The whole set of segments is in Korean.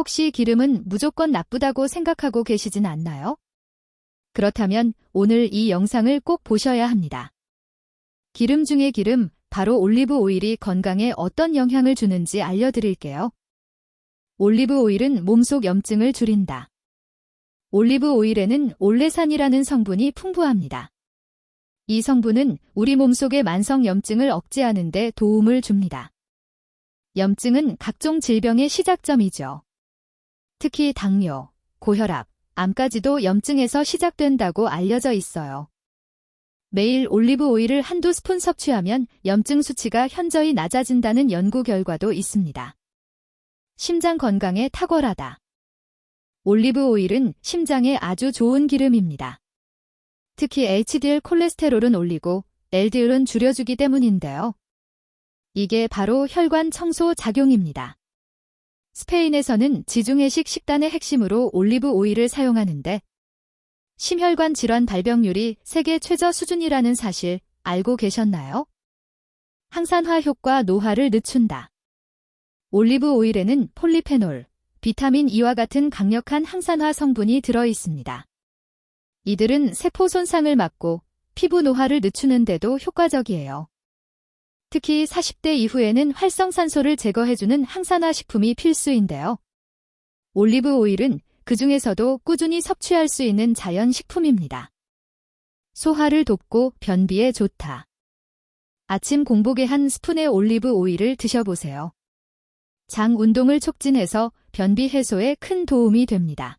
혹시 기름은 무조건 나쁘다고 생각하고 계시진 않나요? 그렇다면 오늘 이 영상을 꼭 보셔야 합니다. 기름 중의 기름, 바로 올리브 오일이 건강에 어떤 영향을 주는지 알려드릴게요. 올리브 오일은 몸속 염증을 줄인다. 올리브 오일에는 올레산이라는 성분이 풍부합니다. 이 성분은 우리 몸속의 만성 염증을 억제하는 데 도움을 줍니다. 염증은 각종 질병의 시작점이죠. 특히 당뇨, 고혈압, 암까지도 염증에서 시작된다고 알려져 있어요. 매일 올리브 오일을 한두 스푼 섭취하면 염증 수치가 현저히 낮아진다는 연구 결과도 있습니다. 심장 건강에 탁월하다. 올리브 오일은 심장에 아주 좋은 기름입니다. 특히 HDL 콜레스테롤은 올리고 LDL은 줄여주기 때문인데요. 이게 바로 혈관 청소 작용입니다. 스페인에서는 지중해식 식단의 핵심으로 올리브 오일을 사용하는데 심혈관 질환 발병률이 세계 최저 수준이라는 사실 알고 계셨나요? 항산화 효과 노화를 늦춘다. 올리브 오일에는 폴리페놀, 비타민 E와 같은 강력한 항산화 성분이 들어 있습니다. 이들은 세포 손상을 막고 피부 노화를 늦추는 데도 효과적이에요. 특히 40대 이후에는 활성산소를 제거해주는 항산화 식품이 필수인데요. 올리브 오일은 그 중에서도 꾸준히 섭취할 수 있는 자연 식품입니다. 소화를 돕고 변비에 좋다. 아침 공복에 한 스푼의 올리브 오일을 드셔보세요. 장 운동을 촉진해서 변비 해소에 큰 도움이 됩니다.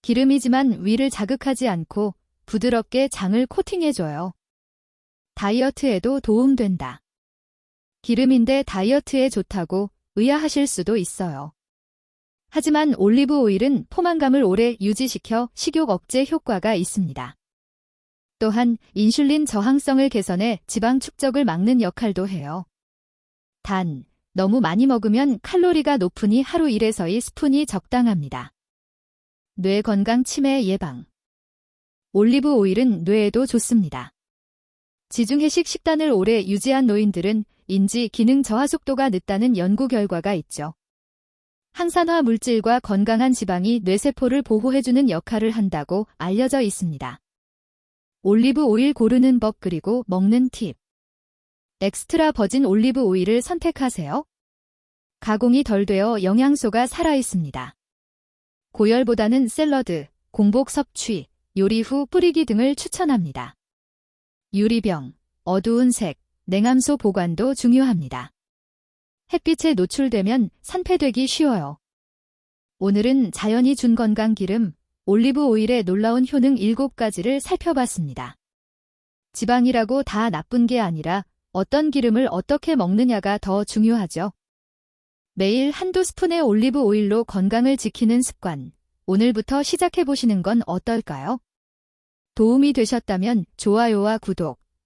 기름이지만 위를 자극하지 않고 부드럽게 장을 코팅해줘요. 다이어트에도 도움된다. 기름인데 다이어트에 좋다고 의아하실 수도 있어요. 하지만 올리브 오일은 포만감을 오래 유지시켜 식욕 억제 효과가 있습니다. 또한 인슐린 저항성을 개선해 지방 축적을 막는 역할도 해요. 단, 너무 많이 먹으면 칼로리가 높으니 하루 1에서 2스푼이 적당합니다. 뇌 건강 치매 예방. 올리브 오일은 뇌에도 좋습니다. 지중해식 식단을 오래 유지한 노인들은 인지 기능 저하 속도가 늦다는 연구 결과가 있죠. 항산화 물질과 건강한 지방이 뇌세포를 보호해주는 역할을 한다고 알려져 있습니다. 올리브 오일 고르는 법 그리고 먹는 팁. 엑스트라 버진 올리브 오일을 선택하세요. 가공이 덜 되어 영양소가 살아있습니다. 고열보다는 샐러드, 공복 섭취, 요리 후 뿌리기 등을 추천합니다. 유리병, 어두운 색, 냉암소 보관도 중요합니다. 햇빛에 노출되면 산패되기 쉬워요. 오늘은 자연이 준 건강 기름, 올리브 오일의 놀라운 효능 7가지를 살펴봤습니다. 지방이라고 다 나쁜 게 아니라 어떤 기름을 어떻게 먹느냐가 더 중요하죠. 매일 한두 스푼의 올리브 오일로 건강을 지키는 습관, 오늘부터 시작해보시는 건 어떨까요? 도움이 되셨다면 좋아요와 구독,